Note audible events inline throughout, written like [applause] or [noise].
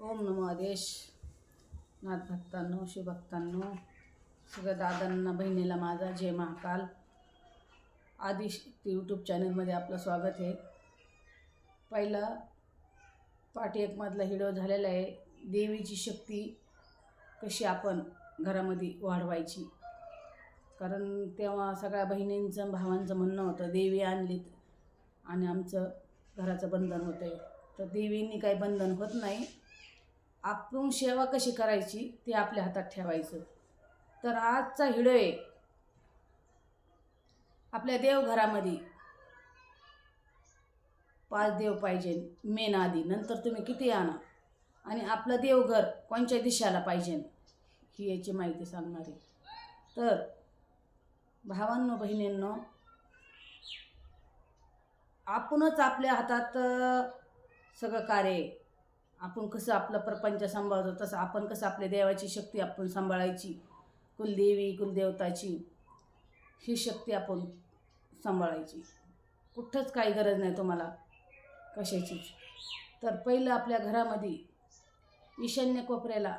ओम नमो आदेश. नाथ भक्तांनो शिवभक्तांनो सगळ्या दादांना बहिणीला माझा जय महाकाल. आधी यूट्यूब चॅनलमध्ये आपलं स्वागत आहे. पहिला पाठी एकमधला हिडो झालेला आहे देवीची शक्ती कशी आपण घरामध्ये वाढवायची? कारण तेव्हा सगळ्या बहिणींचं भावांचं म्हणणं होतं देवी आणलीत आणि आमचं घराचं बंधन होतं आहे तर देवींनी काही बंधन होत नाही. आपण सेवा कशी करायची ते आपल्या हातात ठेवायचं. तर आजचा हिडो आहे आपल्या देवघरामध्ये पाच देव पाहिजे मेन आधी नंतर तुम्ही किती आणा. आणि आपलं देवघर कोणत्या दिशाला पाहिजे ही याची माहिती सांगणार आहे. तर भावांनो बहिणींनो आपणच आपल्या हातात सगळं कार्य आहे. आपण कसं आपलं प्रपंच सांभाळतो तसं आपण कसं आपल्या देवाची शक्ती आपण सांभाळायची. कुलदेवी कुलदेवताची ही शक्ती आपण सांभाळायची. कुठंच काही गरज नाही तुम्हाला कशाचीच. तर पहिलं आपल्या घरामध्ये ईशान्य कोपऱ्याला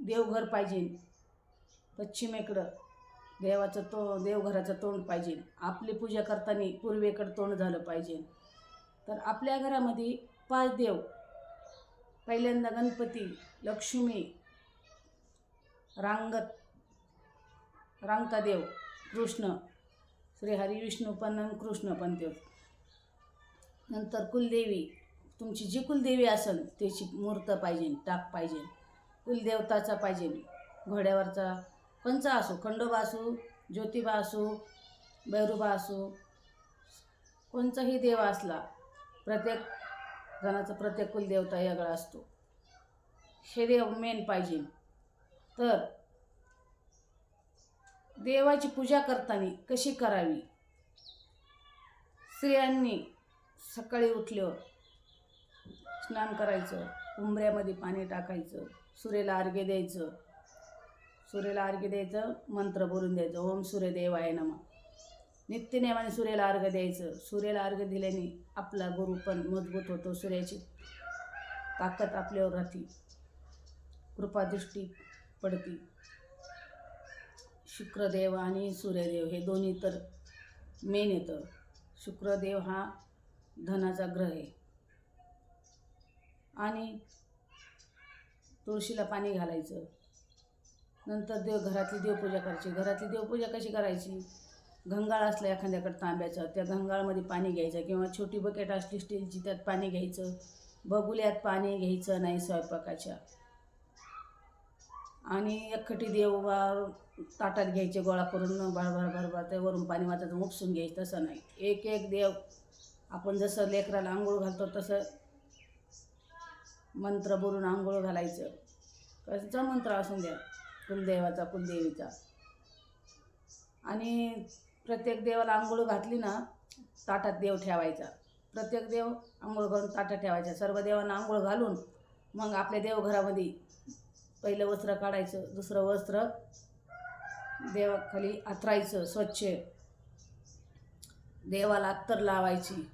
देवघर पाहिजे. पश्चिमेकडं देवाचं तो देवघराचं तोंड पाहिजे. आपली पूजा करताना पूर्वेकडं तोंड झालं पाहिजे. तर आपल्या घरामध्ये पाच देव पहिल्यांदा गणपती लक्ष्मी रांगत रांगता देव कृष्ण श्रीहरी विष्णू पण कृष्ण पण देव नंतर कुलदेवी. तुमची जी कुलदेवी असेल त्याची मूर्त पाहिजे टाक पाहिजे. कुलदेवताचा पाहिजे. घोड्यावरचा कोणचा असो खंडोबा असो ज्योतिबा असो भैरूबा असो कोणचाही देव असला प्रत्येक जणाचा प्रत्येक कुलदेवता वेगळा असतो. हे देव मेन पाहिजे. तर देवाची पूजा करताना कशी करावी? स्त्रियांनी सकाळी उठल्यावर स्नान करायचं उंबऱ्यामध्ये पाणी टाकायचं सूर्याला अर्घ्य द्यायचं. सूर्याला अर्घ्य द्यायचं मंत्र बोलून द्यायचं ओम सूर्यदेवाय नमा. नित्यनेमाने सूर्याला अर्घ द्यायचं. सूर्याला अर्घ्य दिल्याने आपला गुरु पण मजबूत होतो सूर्याची ताकद आपल्यावर राहते. कृपादृष्टी पडती. शुक्रदेव आणि सूर्यदेव हे दोन्ही तर मेन येतं शुक्रदेव हा धनाचा ग्रह आहे. आणि तुळशीला पाणी घालायचं. नंतर देव घरातली देवपूजा करायची. घरातली देवपूजा कशी करायची? गंगाळ असला एखाद्याकडं तांब्याचं त्या गंगाळमध्ये पाणी घ्यायचं किंवा छोटी बकेट असली स्टीलची त्यात पाणी घ्यायचं. बगुल्यात पाणी घ्यायचं नाही स्वयंपाकाच्या. आणि एकखटी देवबा ताटात घ्यायचे गोळा करून भरभर भरभर ते वरून पाणी वाचायचं उपसून घ्यायचं तसं नाही. एक एक देव आपण जसं लेकराला आंघोळ घालतो तसं मंत्र बोलून आंघोळ घालायचं. कसा मंत्र असून द्या कुलदेवाचा कुलदेवीचा. आणि प्रत्येक देवाला आंघोळ घातली ना ताटात देव ठेवायचा. प्रत्येक देव आंघोळ घालून ताटात ठेवायचा. सर्व देवांना आंघोळ घालून मग आपल्या देवघरामध्ये पहिलं वस्त्र काढायचं दुसरं वस्त्र देवाखाली आथरायचं स्वच्छ. देवाला अत्तर लावायची.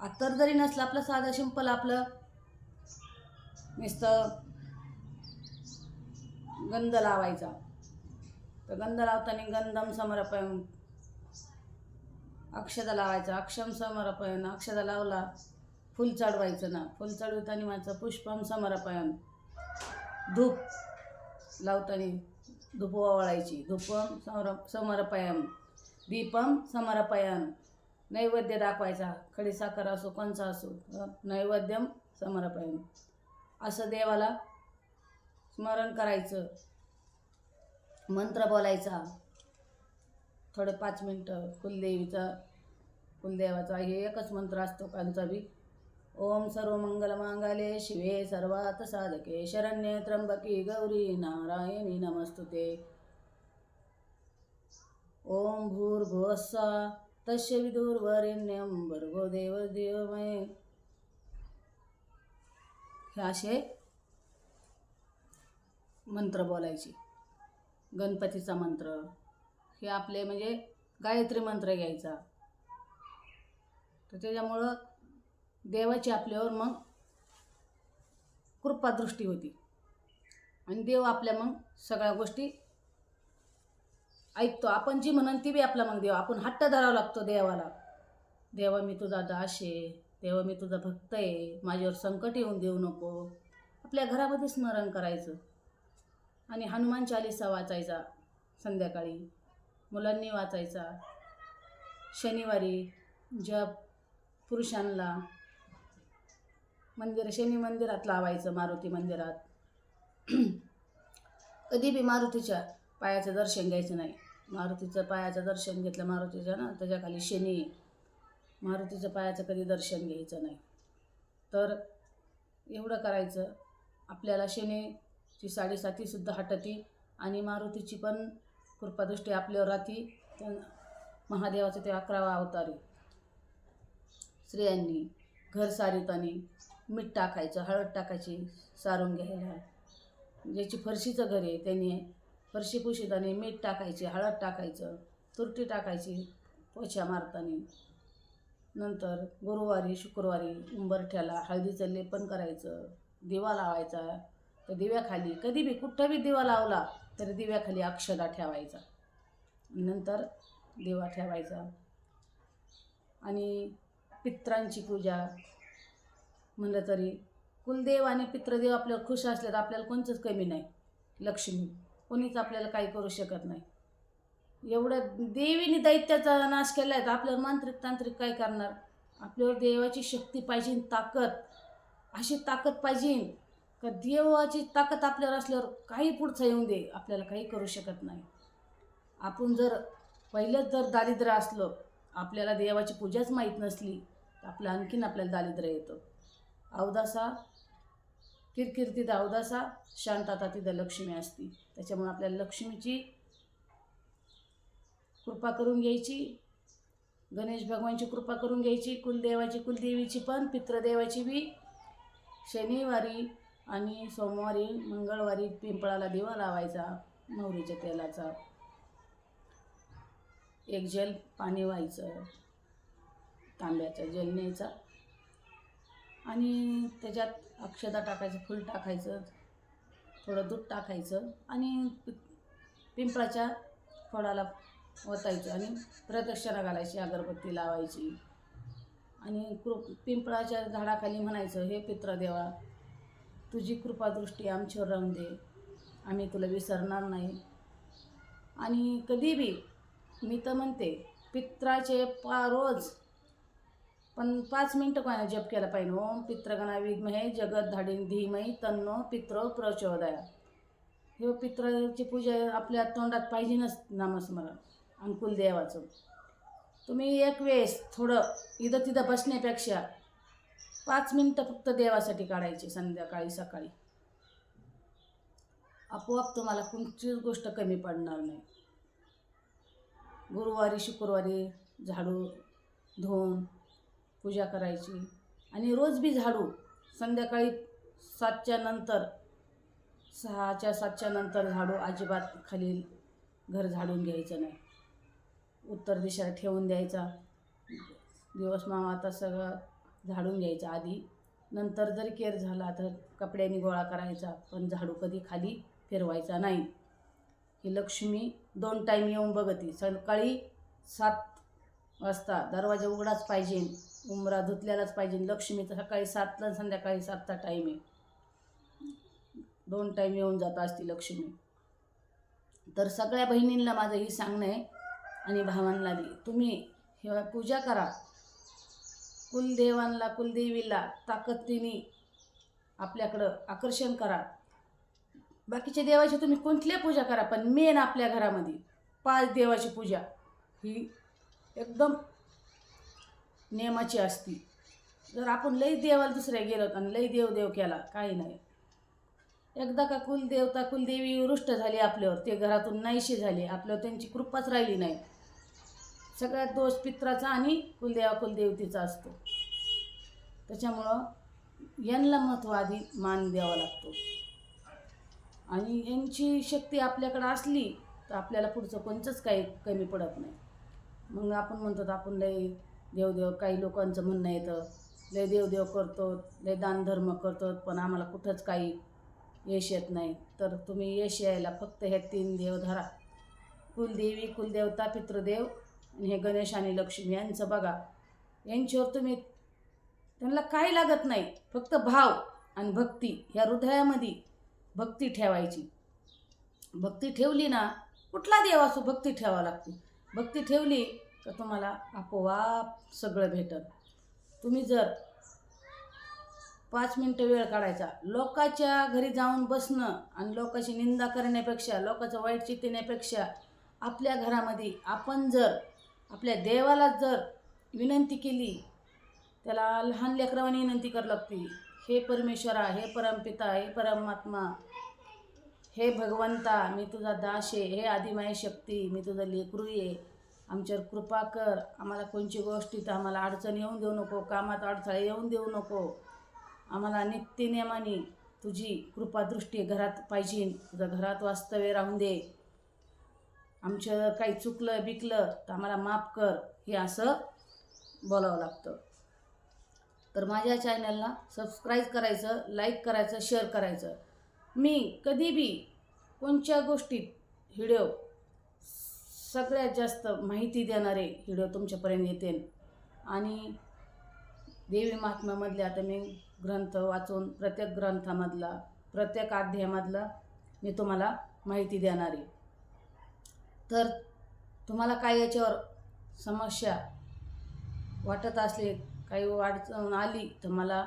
अत्तर जरी नसलं आपलं साधं सिंपल आपलं नुसतं गंध लावायचा. तर गंध लावताना गंधम समर्पयम. अक्षदा लावायचा अक्षम समर्पयन अक्षदा लावला फुल चढवायचं ना. फुल चढवताना माझं पुष्पम समर्पयन धूप लावताना धूप ओवाळायची. धूपम समर समर्पयम. दीपम समर्पयन नैवेद्य दाखवायचा. खडी साखर असो कोणचा असो नैवेद्यम समर्पयन असं देवाला स्मरण करायचं. मंत्र बोलायचा. थोडं पाच मिनटं कुलदेवीचा कुलदेवाचा हे एकच मंत्र असतो कांचा बी. ओम सर्व मंगल मांगाले शिवे सर्वात साधके. शरण्ये त्र्यंबकी गौरी नारायणी नमस्तुते. ओम भूर्भुवस्सा तस्य विदुर्वरेण्यं भर्गो देव देवमय. हे असे मंत्र बोलायचे. गणपतीचा मंत्र. हे आपले म्हणजे गायत्री मंत्र घ्यायचा. तर त्याच्यामुळं देवाची आपल्यावर मग कृपादृष्टी होती. आणि देव आपल्या मग सगळ्या गोष्टी ऐकतो. आपण जी म्हणन ती बी आपला मग देव. आपण हट्ट धरावा लागतो देवाला. देवा मी तुझा दास आहे. देवा मी तुझा भक्त आहे. माझ्यावर संकट येऊन देऊ नको. आपल्या घरामध्ये स्मरण करायचं. आणि हनुमान चालिसा वाचायचा संध्याकाळी. मुलांनी वाचायचा. शनिवारी जप पुरुषांना मंदिर शनी मंदिरात लावायचं मारुती मंदिरात. [clears throat] कधी बी मारुतीच्या पायाचं दर्शन घ्यायचं नाही. मारुतीचं पायाचं दर्शन घेतलं मारुतीच्या ना त्याच्याखाली शनी मारुतीचं पायाचं कधी दर्शन घ्यायचं नाही. तर एवढं करायचं. आपल्याला शनी ती साडेसातीसुद्धा हटती आणि मारुतीची पण कृपादृष्टी आपल्यावर राहती. महादेवाचं ते अकरावा अवतारी. स्त्रियांनी घर सारितानी मीठ टाकायचं हळद टाकायची सारून घ्यायला. ज्याची फरशीचं घर आहे त्यांनी फरशी पुशीतानी मीठ टाकायची हळद टाकायचं तुरटी टाकायची पोछा मारताना. नंतर गुरुवारी शुक्रवारी उंबरठ्याला हळदीचं लेपन करायचं दिवा लावायचा तर दिव्याखाली कधी बी कुठं बी दिवा लावला तरी दिव्याखाली अक्षदा ठेवायचा. नंतर दिवा ठेवायचा. आणि पित्रांची पूजा. म्हणलं तरी कुलदेव आणि पित्रदेव आपल्याला खुश असले तर आपल्याला कोणचंच कमी नाही. लक्ष्मी कोणीच आपल्याला काही करू शकत नाही. एवढं देवीने दैत्याचा नाश केला आहे तर आपल्यावर मांत्रिक तांत्रिक काय करणार? आपल्यावर देवाची शक्ती पाहिजे ताकद. अशी ताकद पाहिजे का देवाची ताकद आपल्यावर असल्यावर काही पुढचं येऊन दे आपल्याला काही करू शकत नाही. आपण जर पहिलंच जर दारिद्र्य असलं आपल्याला देवाची पूजाच माहीत नसली तर आपलं आणखीन आपल्याला दारिद्र्य येतं. अवदासा किरकिर तिथं अवदासा शांतता तिथं लक्ष्मी असती. त्याच्यामुळे आपल्याला लक्ष्मीची कृपा करून घ्यायची गणेश भगवानची कृपा करून घ्यायची कुलदेवाची कुलदेवीची पण पित्रदेवाची बी शनिवारी आणि सोमवारी मंगळवारी पिंपळाला दिवा लावायचा मोहरीच्या तेलाचा. एक जल पाणी व्हायचं तांब्याचा जेल न्यायचा. आणि त्याच्यात अक्षता टाकायचं फुल टाकायचं थोडं दूध टाकायचं आणि पिंपळाच्या फळाला ओतायचं आणि प्रदक्षिणा घालायची अगरबत्ती लावायची. आणि कृ पिंपळाच्या झाडाखाली म्हणायचं हे पित्रदेवा तुझी कृपादृष्टी आमच्यावर राहून दे. आम्ही तुला विसरणार नाही. आणि कधी बी मी तर म्हणते पित्राचे पा रोज पण पाच मिनटं कोणा जप केला पाहिजे ओम पित्रगणा विद्महे जगत धाडीन धीमही तन्नो पित्र प्रचोदया. हे पित्राची पूजा आपल्या तोंडात पाहिजेनच नामस्मरण. आणि कुलदेवाचं. तुम्ही एक वेळेस थोडं इथं तिथं बसण्यापेक्षा पाच मिनटं फक्त देवासाठी काढायची संध्याकाळी सकाळी. आपोआप तुम्हाला कोणतीच गोष्ट कमी पडणार नाही. गुरुवारी शुक्रवारी झाडू धुवून पूजा करायची आणि रोज बी झाडू संध्याकाळी सातच्या नंतर सहाच्या सातच्या नंतर झाडू अजिबात खाली घर झाडून घ्यायचं नाही. उत्तर दिशेला ठेवून द्यायचा. दिवस मामा आता सगळं झाडून घ्यायचं आधी. नंतर जरी केअर झाला तर कपड्यांनी गोळा करायचा पण झाडू कधी खाली फिरवायचा नाही. ही लक्ष्मी दोन टाईम येऊन बघती. सकाळी सात वाजता दरवाजा उघडाच पाहिजे उमरा धुतल्यालाच पाहिजे. लक्ष्मीचं सकाळी सातला संध्याकाळी सातचा टाईम आहे. दोन टाईम येऊन जात असती लक्ष्मी. तर सगळ्या बहिणींना माझं ही सांगणं आहे आणि भावांना बी. तुम्ही हे पूजा करा. कुलदेवांना कुलदेवीला ताकदीने आपल्याकडं आकर्षण करा. बाकीच्या देवाची तुम्ही कोणत्या पूजा करा पण मेन आपल्या घरामध्ये पाच देवाची पूजा ही एकदम नियमाची असती. जर आपण लई देवाला दुसऱ्या गेलो आणि लई देव देव केला काही नाही. एकदा का कुलदेवता कुलदेवी रुष्ट झाली आपल्यावर ते घरातून नाहीशी झाले आपल्यावर त्यांची कृपाच राहिली नाही. सगळ्यात दोष पित्राचा आणि कुलदेवा कुलदेवतीचा असतो. त्याच्यामुळं यांना महत्त्व आधी मान द्यावा लागतो. आणि यांची शक्ती आपल्याकडं असली तर आपल्याला पुढचं कोणचंच काही कमी पडत नाही. मग आपण म्हणतो आपण लय देवदेव काही लोकांचं म्हणणं येतं लय देवदेव करतो लय दानधर्म करतो पण आम्हाला कुठंच काही यश येत नाही. तर तुम्ही यश यायला फक्त हे तीन देव धरा. कुलदेवी कुलदेवता पितृदेव आणि हे गणेश आणि लक्ष्मी यांचं बघा. यांच्यावर तुम्ही त्यांना काही लागत नाही. फक्त भाव आणि भक्ती ह्या हृदयामध्ये भक्ती ठेवायची. भक्ती ठेवली ना कुठला देव असो भक्ती ठेवावं लागते. भक्ती ठेवली तर तुम्हाला आपोआप सगळं भेटल. तुम्ही जर पाच मिनटं वेळ काढायचा लोकाच्या घरी जाऊन बसणं आणि लोकाची निंदा करण्यापेक्षा लोकांचं वाईट चित्तण्यापेक्षा आपल्या घरामध्ये आपण जर आपल्या देवाला जर विनंती केली त्याला लहान लेकरांनी विनंती करावी लागते हे परमेश्वरा हे परमपिता हे परमात्मा हे भगवंता मी तुझा दास आहे हे आदिमाय शक्ती मी तुझा लेकरू आहे आमच्यावर कृपा कर आम्हाला कोणची गोष्टीत आम्हाला अडचण येऊन देऊ नको कामात अडथळे येऊन देऊ नको आम्हाला नित्यनियमाने तुझी कृपादृष्टी घरात पाहिजे तुझं घरात वास्तव्य राहून दे. आमचं काही चुकलं बिकलं तर आम्हाला माफ कर हे असं बोलावं लागतं. तर माझ्या चॅनलला सबस्क्राईब करायचं लाईक करायचं शेअर करायचं. मी कधी बी कोणत्या गोष्टीत व्हिडिओ सगळ्यात जास्त माहिती देणारे व्हिडिओ तुमच्यापर्यंत येतील आणि देवी महात्म्यामधले आता मी ग्रंथ वाचून प्रत्येक ग्रंथामधला प्रत्येक अध्यायामधला मी तुम्हाला माहिती देणार. आहे तर तुम्हाला काय याच्यावर समस्या वाटत असले काही अडचण आली तर मला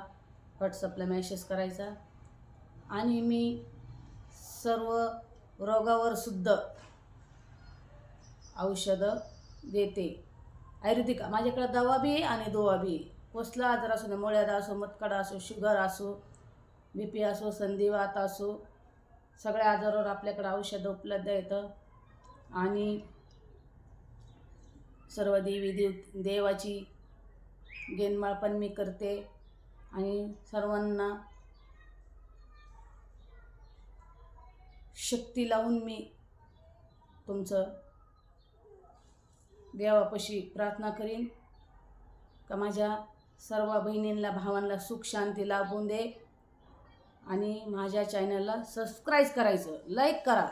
व्हॉट्सअपला मेसेज करायचा. आणि मी सर्व रोगावर सुद्धा औषधं देते. आयुर्वेदिक माझ्याकडे दवा बी आहे आणि दोवा बी आहे. कसला आजार असो ना मुळ्यादा असो मतकडा असो शुगर असो बी पी असो संधिवात असो सगळ्या आजारावर आपल्याकडे औषधं उपलब्ध येतं आणि सर्व देवी देव देवाची गेनमाळ पण मी करते. आणि सर्वांना शक्ती लावून मी तुमचं देवापाशी प्रार्थना करीन. का माझ्या सर्व बहिणींना भावांना सुख शांती लाभून दे. आणि माझ्या चॅनलला सबस्क्राईब करायचं. लाईक करा.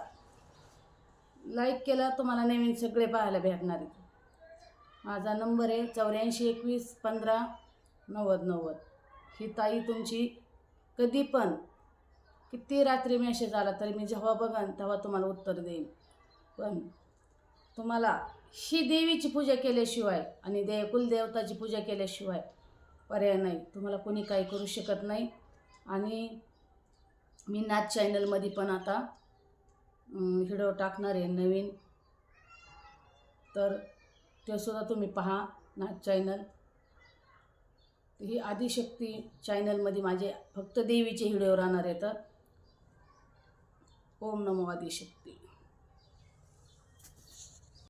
लाईक केलं तुम्हाला नवीन सगळे पाहायला भेटणार आहेत. माझा नंबर आहे चौऱ्याऐंशी एकवीस पंधरा नव्वद नव्वद. ही ताई तुमची कधी पण किती रात्री मेसेज आला तरी मी जेव्हा बघन तेव्हा तुम्हाला उत्तर देईन. पण तुम्हाला ही देवीची पूजा केल्याशिवाय आणि दे कुलदेवताची पूजा केल्याशिवाय पर्याय नाही. तुम्हाला कोणी काही करू शकत नाही. आणि मी नाच चॅनलमध्ये पण आता व्हिडिओ टाकणार आहे नवीन. तर तेसुद्धा तुम्ही पहा ना चॅनल. ही आदिशक्ती चॅनलमध्ये माझे फक्त देवीचे व्हिडिओ राहणार आहेत ओम नमो आदिशक्ती.